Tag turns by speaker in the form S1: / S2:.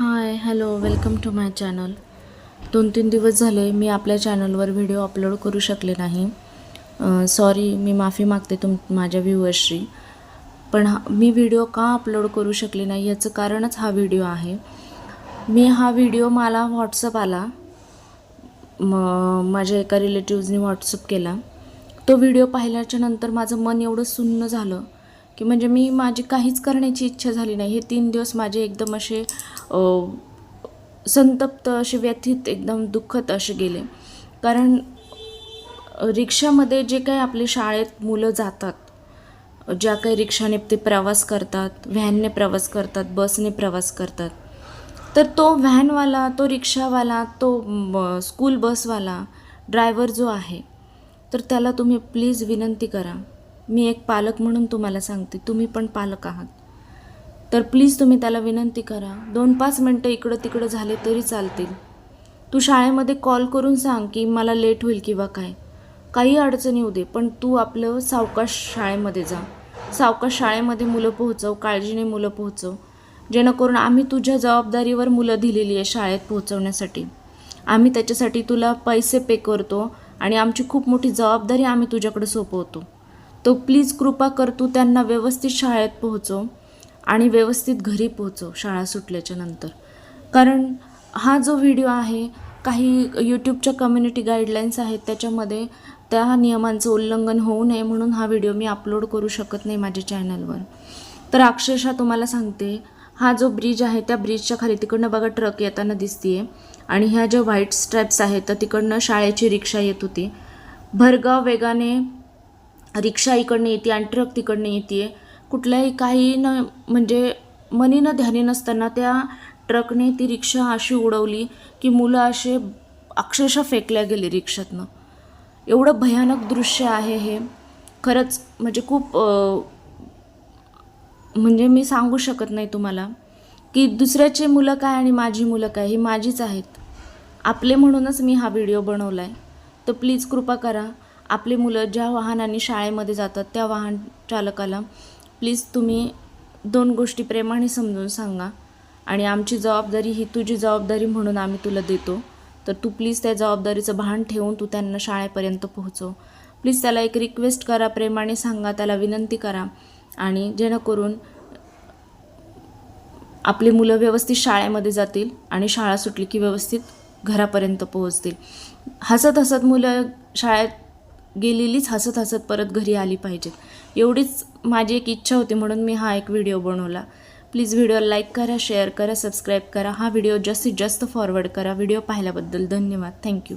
S1: Hi hello welcome to my channel. दोन तीन दिवस झाले मी आपल्या चॅनलवर व्हिडिओ अपलोड करू शकले नाही. सॉरी मी माफी मागते तुम माझ्या व्ह्युअर्सची पण हा मी व्हिडिओ का अपलोड करू शकले नाही याचं कारणच हा व्हिडिओ आहे. मी हा व्हिडिओ मला व्हॉट्सअप आला. म माझ्या एका रिलेटिव्जनी व्हॉट्सअप केला. तो व्हिडिओ पाहिल्याच्या नंतर माझं मन एवढं सुन्न झालं. की म्हणजे मी माझी काहीच करण्याची इच्छा झाली नाही. हे तीन दिवस माझे एकदम असे संतप्त असे व्यथित एकदम दुःखद असे गेले. कारण रिक्षामध्ये जे काही आपले शाळेत मुलं जातात ज्या काही रिक्षाने ते प्रवास करतात व्हॅनने प्रवास करतात बसने प्रवास करतात तर तो व्हॅनवाला तो रिक्षावाला तो स्कूल बसवाला ड्रायव्हर जो आहे तर त्याला तुम्ही प्लीज विनंती करा. मी एक पालक म्हणून तुम्हाला सांगते. तुम्ही पण पालक आहात. तर प्लीज तुम्ही त्याला विनंती करा. दोन पाच मिनटं इकडं तिकडं झाले तरी चालतील. तू शाळेमध्ये कॉल करून सांग की मला लेट होईल किंवा काय. काही अडचण येऊ दे पण तू आपलं सावकाश शाळेमध्ये जा. सावकाश शाळेमध्ये मुलं पोहोचव काळजीने मुलं पोहोचव. जेणेकरून आम्ही तुझ्या जबाबदारीवर मुलं दिलेली आहे शाळेत पोहोचवण्यासाठी. आम्ही त्याच्यासाठी तुला पैसे पे करतो आणि आमची खूप मोठी जबाबदारी आम्ही तुझ्याकडे सोपवतो. तो प्लीज कृपा कर तू त्यांना व्यवस्थित शाळेत पोहोचव आणि व्यवस्थित घरी पोहोचव शाळा सुटल्याच्या नंतर. कारण हा जो व्हिडिओ आहे काही यूट्यूबच्या कम्युनिटी गाईडलाईन्स आहेत त्याच्यामध्ये त्या नियमांचं उल्लंघन होऊ नये म्हणून हा व्हिडिओ मी अपलोड करू शकत नाही माझ्या चॅनलवर तर अक्षरशः तुम्हाला सांगते हा जो ब्रिज आहे त्या ब्रिजच्या खाली तिकडनं बघा ट्रक येताना दिसतीये आणि ह्या ज्या व्हाईट स्ट्रॅप्स आहेत तर तिकडनं शाळेची रिक्षा येत होती. भरगाव वेगाने रिक्षा इकडनं येते आणि ट्रक तिकडनं येते. कुठल्याही काही न म्हणजे मनीनं ध्यानी नसताना त्या ट्रकने ती रिक्षा अशी उडवली की मुलं असे अक्षरशः फेकल्या गेले रिक्षातनं. एवढं भयानक दृश्य आहे हे. खरंच म्हणजे खूप म्हणजे मी सांगू शकत नाही तुम्हाला की दुसऱ्याचे मुलं काय आणि माझी मुलं काय ही माझीच आहेत. आपले म्हणूनच मी हा व्हिडिओ बनवला आहे तर प्लीज कृपा करा. आपली मुलं ज्या वाहनाने शाळेमध्ये जातात त्या वाहन चालकाला प्लीज तुम्ही दोन गोष्टी प्रेमाने समजून सांगा आणि आमची जबाबदारी ही तुझी जबाबदारी म्हणून आम्ही तुला देतो. तर तू प्लीज त्या जबाबदारीचं भान ठेवून तू त्यांना शाळेपर्यंत पोहोचव. प्लीज त्याला एक रिक्वेस्ट करा प्रेमाने सांगा त्याला विनंती करा आणि जेणेकरून आपली मुलं व्यवस्थित शाळेमध्ये जातील आणि शाळा सुटली की व्यवस्थित घरापर्यंत पोहोचतील. हसत हसत मुलं शाळेत गेलेलीच हसत हसत परत घरी आली पाहिजेत एवढीच माझी एक इच्छा होती म्हणून मी हा एक व्हिडिओ बनवला. प्लीज व्हिडिओ लाईक करा शेअर करा सबस्क्राईब करा. हा व्हिडिओ जास्तीत जास्त फॉरवर्ड करा. व्हिडिओ पाहिल्याबद्दल धन्यवाद. थँक्यू